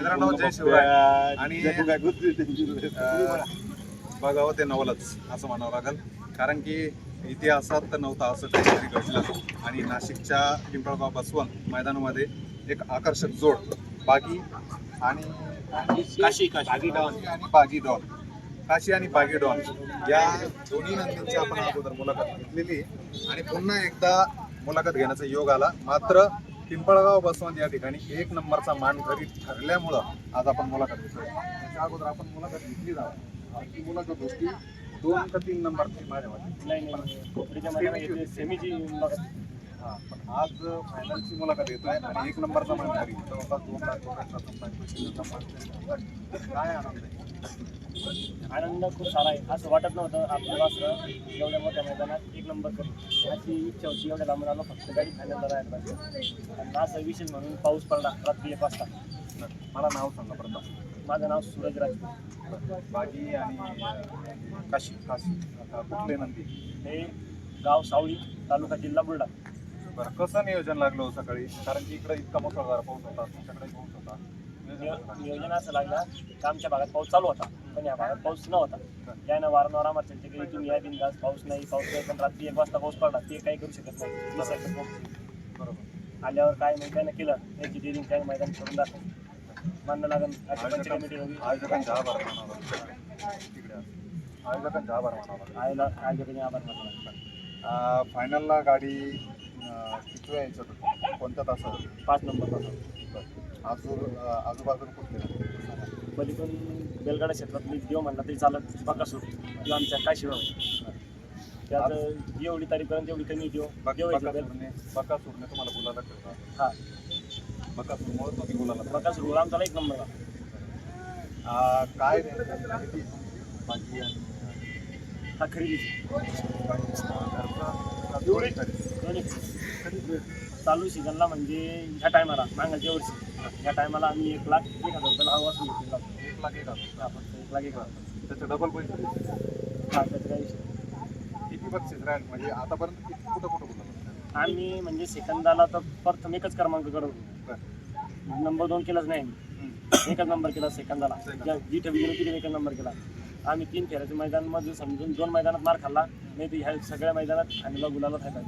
मित्रांनो जय शिवराय. आणि बघावं ते नवलच असं म्हणावं लागेल. कारण की इतिहासात तर नव्हतं असं काहीतरी घडलं आणि नाशिकच्या पिंपळगाव बसवंत मैदानामध्ये एक आकर्षक जोड बागी आणि काशी काशी. काशी आणि बागी डॉन काशी आणि बागी डॉन या दोन्ही नंदींची आपण अगोदर मुलाखत घेतलेली. आणि पुन्हा एकदा मुलाखत घेण्याचा योग आला. मात्र पिंपळगाव बसवंत या ठिकाणी एक नंबरचा मानकरी ठरल्यामुळं आज आपण मुलाखत घेतोय. त्याच्या अगोदर आपण मुलाखत घेतली जाऊ. ती मुलाखत होती दोन का तीन नंबरची माझ्या सेमीची. हा, आज फायनलची मुलाखत येतोय आणि एक नंबरचा मानकरी जवळपास दोन लाख. काय आनंद आहे? आनंद खूप सारा आहे. असं वाटत नव्हतं आपलं असं एवढ्या मोठ्या मैदानात एक नंबर करू अशी इच्छा होती एवढ्या लांबून आलो फक्त गाडी फायनल राहायला पाहिजे. आणि असं विशेष म्हणून पाऊस पडला रात्री एक वाजता. मला नाव सांगा प्रताप माझं नाव सूरज राजपूत. बागी आणि काशी. काशी. कुठले नंदी? हे गाव सावळी तालुका जिल्हा बुलढाणा. बरं कसं नियोजन लागलं हो सकाळी? कारण की इकडे इतका मुसळधार पाऊस होता तुमच्याकडे पाऊस होता. नियोजन असं लागलं. की आमच्या भागात पाऊस चालू होता पण या भागात पाऊस नव्हता. त्यानं वारंवार आम्हाला की तुम्ही या बिंदास पाऊस नाही पाऊस नाही पण रात्री एक वाजता पाऊस पडला ते काही करू शकत नाही निसर्ग पाऊस बरोबर. आल्यावर काय नाही त्यानं केलं त्याची डिलिंग काय मैदान करून दाखव मानणं लागेल आयोजकांचा आभार. आयोजकांचा आभार. आयला आयोजकांनी आभार मानला फायनलला गाडी किती वेळ यायचं होतं? कोणत्या तासावर पाच नंबरपासून आजू अं, आजूबाजूला कुठले? पलीकडून बेलगाडा क्षेत्रातली देव म्हणला तरी चालत बकासूर. किंवा आमच्या काशीबाब. त्यात एवढी तारीखपर्यंत एवढी कमी देव देव बकासूरने तुम्हाला बोलायला ठेवला. हा. बकासूरमुळे तुम्ही बोलायला बकासूर आमचा एक नंबर काय बाकी हा खरेदी. चालू सीझनला म्हणजे ह्या टायमाला मागाच्या वर्षी. या टायमाला आम्ही एक लाख एक हजार रुपयाला हा घेतलेला होता. एक लाख एक हजार फक्त एक लाख एक हजार त्याचे डबल पैसे. हा त्याचं काही विषय नाही. किती बक्षीस राहील? म्हणजे आतापर्यंत किती कुठं कुठं बोलला आम्ही म्हणजे सेकंदाला तर प्रथम एकच क्रमांक करत नंबर दोन केलाच नाही. एकच नंबर केला सेकंदाला. सेकंद. ज्या जिथे गेलो तिथे एकच नंबर केला. आम्ही तीन फेऱ्याच्या मैदानामध्ये समजून दोन मैदानात मार खाल्ला. नाही तर ह्या सगळ्या मैदानात खाण्याला गुलाला फायदा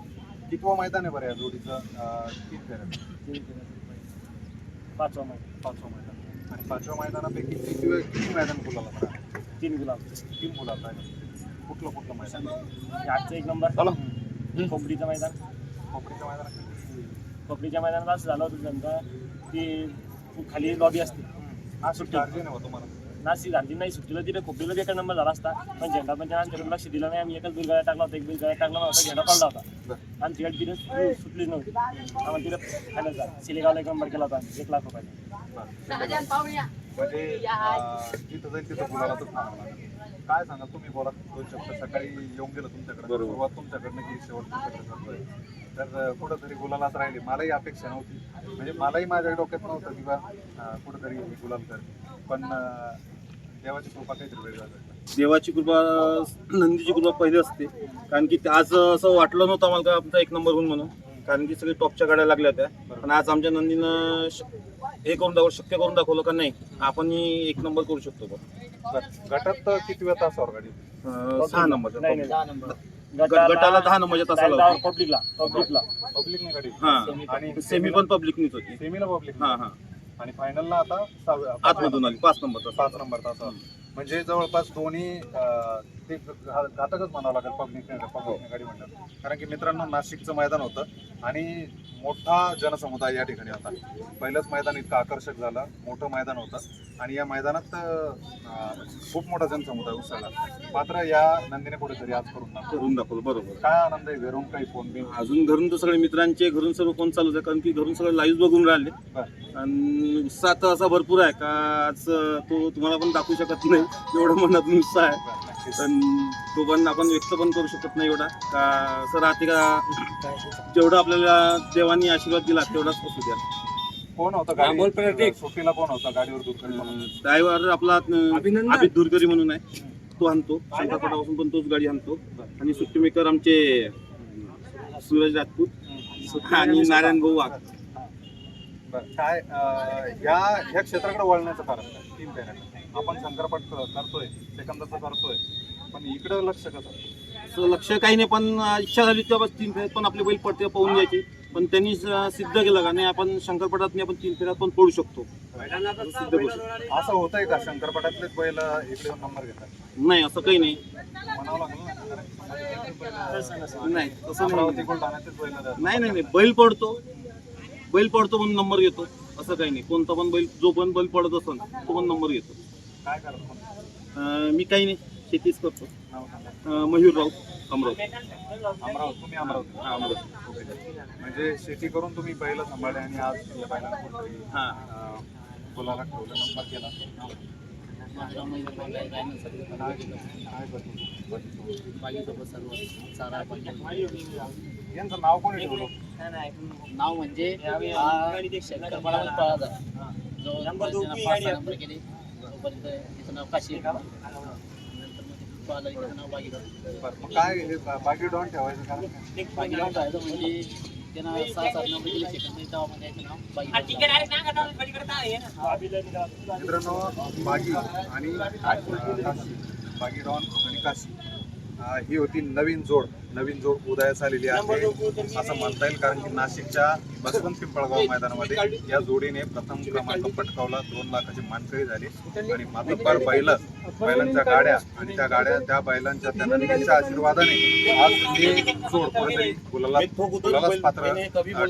कितवं मैदान आहे बरं या जोडीचं? अं, तीन फेऱ्यात तीन फेऱ्याचं. पाचवा मैदान. पाचवं मैदान. आणि पाचव्या मैदानापैकी किती वेळ किती मैदान बोलायला बरं तीन गुलाब तीन बोलायला आहे कुठलं कुठलं मैदान? हे आजचं एक नंबर. चला. कोपरीचं मैदान. कोपरीच्या मैदानात किती? कोपरीच्या मैदानात असं झालं होतं समजा की खाली लॉबी असते. हा सुट्टी अर्जुन आहे हो तुम्हाला नाशिक झाली नाही सुट्टीला तिथे खोपडीला एकच नंबर झाला असता. पण झेंडा पण आमच्याकडे लक्ष दिलं नाही आम्ही एकच बिलगाड्या टाकला होता एक बिलगाड्या टाकला नव्हता झेंडा पडला होता. आमची गाडी तिथे सु- सुटली नव्हती. आम्हाला तिथे फायनल झाला. सिलेगावला एक नंबर केला होता आम्ही एक लाख रुपयाचा म्हणजे अं, जिथं जाईल तिथं. काय सांगा तुम्ही बोला दोन शब्द. सकाळी येऊन गेलो तुमच्याकडे. सुरुवात तुमच्याकडनं की शेवट तुमच्याकडे करतोय. तर कुठंतरी गुलालात राहिले. मलाही अपेक्षा नव्हती. म्हणजे मलाही माझ्या डोक्यात नव्हतं की बा अं, कुठंतरी मी गुलाल कर पण देवाची कृपा काहीतरी वेगळं झालं देवाची कृपा नंदीची कृपा पहिली असते. कारण की आज असं वाटलं नव्हतं आम्हाला का आमचा एक नंबर होऊन म्हणून. कारण की सगळी टॉपच्या गाड्या लागल्या होत्या. पण आज आमच्या नंदीनं हे करून दाखवलं शक्य करून दाखवलं का नाही आपण एक नंबर करू शकतो. बरं. गटात किती वेळ तासावर गाडी अं, सहा नंबर नाही नाही. गटाला दहा नंबरच्या तासाला. पब्लिकला पब्लिकला पब्लिकने गाडी हा. आणि सेमी पण पब्लिकनीच होती. सेमीला पब्लिक हा हा. आणि फायनलला आता सहाव्या आतमधून आली पाच नंबर तास पाच नंबर तासावर म्हणजे जवळपास दोन्ही ते घातकच म्हणावं लागेल पब्लिक पब्लिक गाडी म्हणतात कारण की मित्रांनो नाशिकचं मैदान होतं आणि मोठा जनसमुदाय या ठिकाणी होता. पहिलंच मैदान इतकं आकर्षक झालं मोठं मैदान होतं आणि या मैदानात खूप मोठा जनसमुदाय उसळला. मात्र या नंदीने कुठेतरी आज करून दाखवलं. करून दाखवलं बरोबर. काय आनंद आहे घरून काही फोन बिन? अजून घरून तर सगळे मित्रांचे घरून सर्व फोन चालूच आहे कारण की घरून सगळे लाईव्ह बघून राहिले. आणि उत्साह तर असा भरपूर आहे का आज तो तुम्हाला पण दाखवू शकत नाही. एवढं मनातून उत्साह आहे. पण तो पण आपण व्यक्त पण करू शकत नाही एवढा. का असं राहते का? जेवढं आपल्याला देवानी आशीर्वाद दिला तेवढाच असू द्या. कोण होतं हा, बोल गाडी प्रतीक. सुट्टीला कोण होता गाडीवर दुर्घटना म्हणून? ड्रायव्हर आपला अभिनंदन. दुरकरी म्हणून आहे. तो आणतो. शंकरपटापासून पण तोच गाडी आणतो. आणि सुट्टी मेकर आमचे सूरज राजपूत. आणि नारायण भाऊ वाघ बरं. काय अं, ह्या ह्या क्षेत्राकडे वळण्याचं कारण तीन आपण शंकरपट क- करतोय सेकंदाचं करतोय पण इकडं लक्ष कसं? लक्ष काही नाही पण इच्छा झाली तेव्हा तीन फेऱ्यात पण आपले बैल पडते पाहून घ्यायचे पण त्यांनी सिद्ध केलं का नाही आपण शंकरपटात आपण तीन फेऱ्यात पण पडू शकतो. सिद्ध करू शकतो. असं होतंय का? शंकरपटातलेच बैल इकडे नंबर घेतात. नाही असं काही नाही. म्हणावं लागेल. नाही. तसं नाही. नाही नाही नाही. बैल पडतो. बैल पडतो म्हणून नंबर घेतो. असं काही नाही. कोणता पण बैल जो पण बैल पडत असेल तो पण नंबर घेतो. काय करत मी काही नाही शेतीच करतो. मयूर राऊत अमरावती. अमरावती तुम्ही अमरावती. हा अमरावती. म्हणजे शेती करून तुम्ही बैल सांभाळले आणि आज हा. गुलाला ठेवलं नंबर केला? यांचं नाव कोणी ठेवलं? नाव म्हणजे नंबर केले तोपर्यंत त्याचं नाव काशी नंतर मग ते नाव बागीराव बरं, मग काय हे बाकी डॉन ठेवायचं कारण? काय? बागीराव जायचं म्हणजे त्यानं सहा सात नंबर केले सेकंड तेव्हा म्हणजे त्याचं नाव बागीराव मित्रांनो बागी आणि अं, काशी. बागी डॉन आणि काशी. ही होती नवीन जोड. नवीन जोड उदयास आलेली आहे. असं म्हणता येईल कारण की नाशिकच्या बसवंत पिंपळगाव मैदानामध्ये या जोडीने प्रथम क्रमांक पटकावला. दोन लाखाची मानकरी झाली. आणि मातब्बर बैल बैलांच्या गाड्या आणि त्या गाड्या त्या बैलांच्या त्या नंदीच्या आशीर्वादाने आज ही जोड कुठेतरी गुलाला गुलालाच पात्र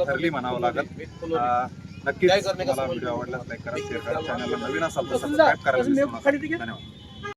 ठरली म्हणावं लागत नक्कीच मला व्हिडिओ आवडला लाईक करा शेअर करा. चॅनलला नवीन असाल तर सबस्क्राईब नका. धन्यवाद.